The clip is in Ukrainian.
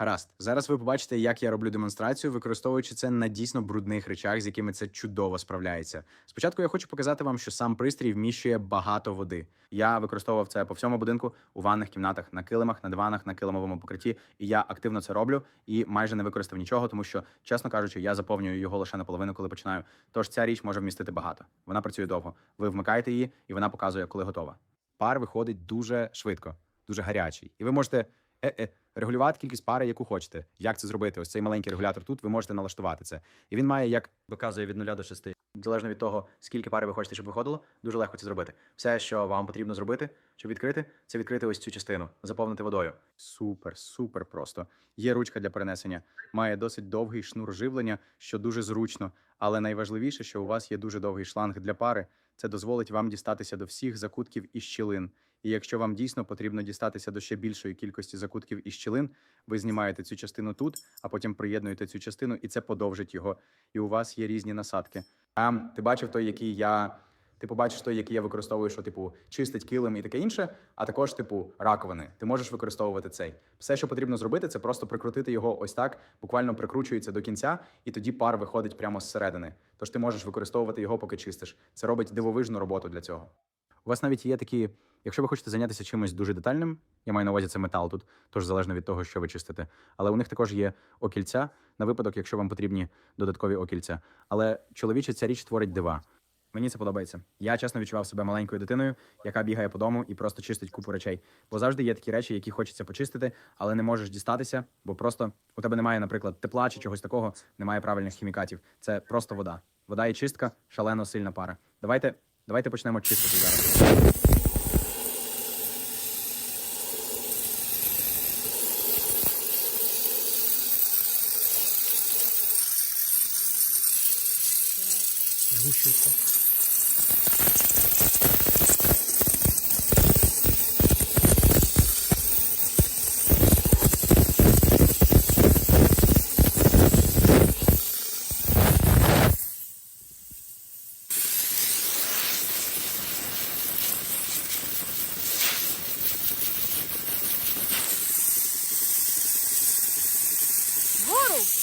Гаразд, зараз ви побачите, як я роблю демонстрацію, використовуючи це на дійсно брудних речах, з якими це чудово справляється. Спочатку я хочу показати вам, що сам пристрій вміщує багато води. Я використовував це по всьому будинку у ванних кімнатах, на килимах, на диванах, на килимовому покритті. І я активно це роблю і майже не використав нічого, тому що, чесно кажучи, я заповнюю його лише наполовину, коли починаю. Тож ця річ може вмістити багато. Вона працює довго. Ви вмикаєте її, і вона показує, коли готова. Пар виходить дуже швидко, дуже гарячий. І ви можете регулювати кількість пари, яку хочете. Як це зробити? Ось цей маленький регулятор тут. Ви можете налаштувати це. І він має як Показує від 0 до 6. залежно від того, скільки пари ви хочете, щоб виходило, дуже легко це зробити. Все, що вам потрібно зробити, щоб відкрити, це відкрити ось цю частину, заповнити водою. Супер, супер просто. Є ручка для перенесення, має досить довгий шнур живлення, що дуже зручно. Але найважливіше, що у вас є дуже довгий шланг для пари. Це дозволить вам дістатися до всіх закутків і щілин. І якщо вам дійсно потрібно дістатися до ще більшої кількості закутків і щілин, ви знімаєте цю частину тут, а потім приєднуєте цю частину, і це подовжить його. І у вас є різні насадки. А ти бачив той, який я. Ти побачиш той, який я використовую, що типу чистить килим і таке інше, а також типу раковини. Ти можеш використовувати цей. Все, що потрібно зробити, це просто прикрутити його ось так, буквально прикручується до кінця, і тоді пар виходить прямо зсередини. Тож ти можеш використовувати його, поки чистиш. Це робить дивовижну роботу для цього. У вас навіть є такі, якщо ви хочете зайнятися чимось дуже детальним, я маю на увазі це метал тут, тож залежно від того, що ви чистите. Але у них також є окільця на випадок, якщо вам потрібні додаткові окільця. Але чоловіче ця річ творить дива. Мені це подобається. Я чесно відчував себе маленькою дитиною, яка бігає по дому і просто чистить купу речей. Бо завжди є такі речі, які хочеться почистити, але не можеш дістатися, бо просто у тебе немає, наприклад, тепла чи чогось такого, немає правильних хімікатів. Це просто вода. Вода і чистка шалено сильна пара. Давайте, давайте почнемо чистити зараз. Згущується. you?